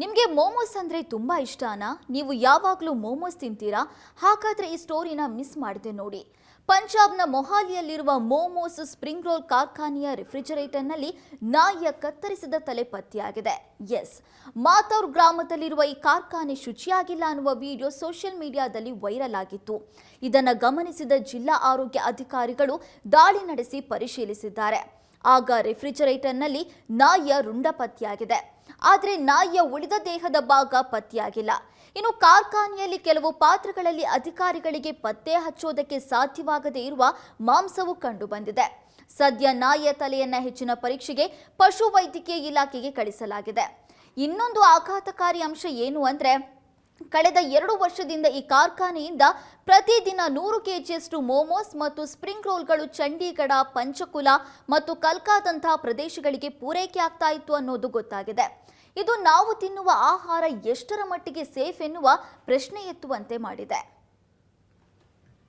ನಿಮಗೆ ಮೋಮೋಸ್ ಅಂದರೆ ತುಂಬ ಇಷ್ಟನಾ ನೀವು ಯಾವಾಗಲೂ ಮೋಮೋಸ್ ತಿಂತೀರಾ? ಹಾಗಾದರೆ ಈ ಸ್ಟೋರಿನ ಮಿಸ್ ಮಾಡಿದೆ ನೋಡಿ. ಪಂಜಾಬ್ನ ಮೊಹಾಲಿಯಲ್ಲಿರುವ ಮೋಮೋಸ್ ಸ್ಪ್ರಿಂಗ್ ರೋಲ್ ಕಾರ್ಖಾನೆಯ ರೆಫ್ರಿಜರೇಟರ್ನಲ್ಲಿ ನಾಯಿಯ ಕತ್ತರಿಸಿದ ತಲೆ ಪತ್ತೆಯಾಗಿದೆ. ಎಸ್ ಮಾತೌರ್ ಗ್ರಾಮದಲ್ಲಿರುವ ಈ ಕಾರ್ಖಾನೆ ಶುಚಿಯಾಗಿಲ್ಲ ಅನ್ನುವ ವಿಡಿಯೋ ಸೋಷಿಯಲ್ ಮೀಡಿಯಾದಲ್ಲಿ ವೈರಲ್ ಆಗಿತ್ತು. ಇದನ್ನು ಗಮನಿಸಿದ ಜಿಲ್ಲಾ ಆರೋಗ್ಯ ಅಧಿಕಾರಿಗಳು ದಾಳಿ ನಡೆಸಿ ಪರಿಶೀಲಿಸಿದ್ದಾರೆ. ಆಗ ರೆಫ್ರಿಜರೇಟರ್ನಲ್ಲಿ ನಾಯಿಯ ರುಂಡ ಪತ್ತೆಯಾಗಿದೆ ಆದರೆ ನಾಯಿಯ ಉಳಿದ ದೇಹದ ಭಾಗ ಪತ್ತೆಯಾಗಿಲ್ಲ. ಇನ್ನು ಕಾರ್ಖಾನೆಯಲ್ಲಿ ಕೆಲವು ಪಾತ್ರಗಳಲ್ಲಿ ಅಧಿಕಾರಿಗಳಿಗೆ ಪತ್ತೆ ಹಚ್ಚೋದಕ್ಕೆ ಸಾಧ್ಯವಾಗದೇ ಇರುವ ಮಾಂಸವು ಕಂಡುಬಂದಿದೆ ಸದ್ಯ ನಾಯಿಯ ತಲೆಯನ್ನ ಹೆಚ್ಚಿನ ಪರೀಕ್ಷೆಗೆ ಪಶು ವೈದ್ಯಕೀಯ ಇಲಾಖೆಗೆ ಕಳಿಸಲಾಗಿದೆ. ಇನ್ನೊಂದು ಆಘಾತಕಾರಿ ಅಂಶ ಏನು ಅಂದ್ರೆ ಕಳೆದ ಎರಡು ವರ್ಷದಿಂದ ಈ ಕಾರ್ಖಾನೆಯಿಂದ ಪ್ರತಿದಿನ ನೂರು ಕೆಜಿಯಷ್ಟು ಮೋಮೋಸ್ ಮತ್ತು ಸ್ಪ್ರಿಂಗ್ ರೋಲ್ಗಳು ಚಂಡೀಗಢ, ಪಂಚಕುಲ ಮತ್ತು ಕಲ್ಕಾದಂತಹ ಪ್ರದೇಶಗಳಿಗೆ ಪೂರೈಕೆ ಆಗ್ತಾ ಇತ್ತು ಅನ್ನೋದು ಗೊತ್ತಾಗಿದೆ. ಇದು ನಾವು ತಿನ್ನುವ ಆಹಾರ ಎಷ್ಟರ ಮಟ್ಟಿಗೆ ಸೇಫ್ ಎನ್ನುವ ಪ್ರಶ್ನೆ ಎತ್ತುವಂತೆ ಮಾಡಿದೆ.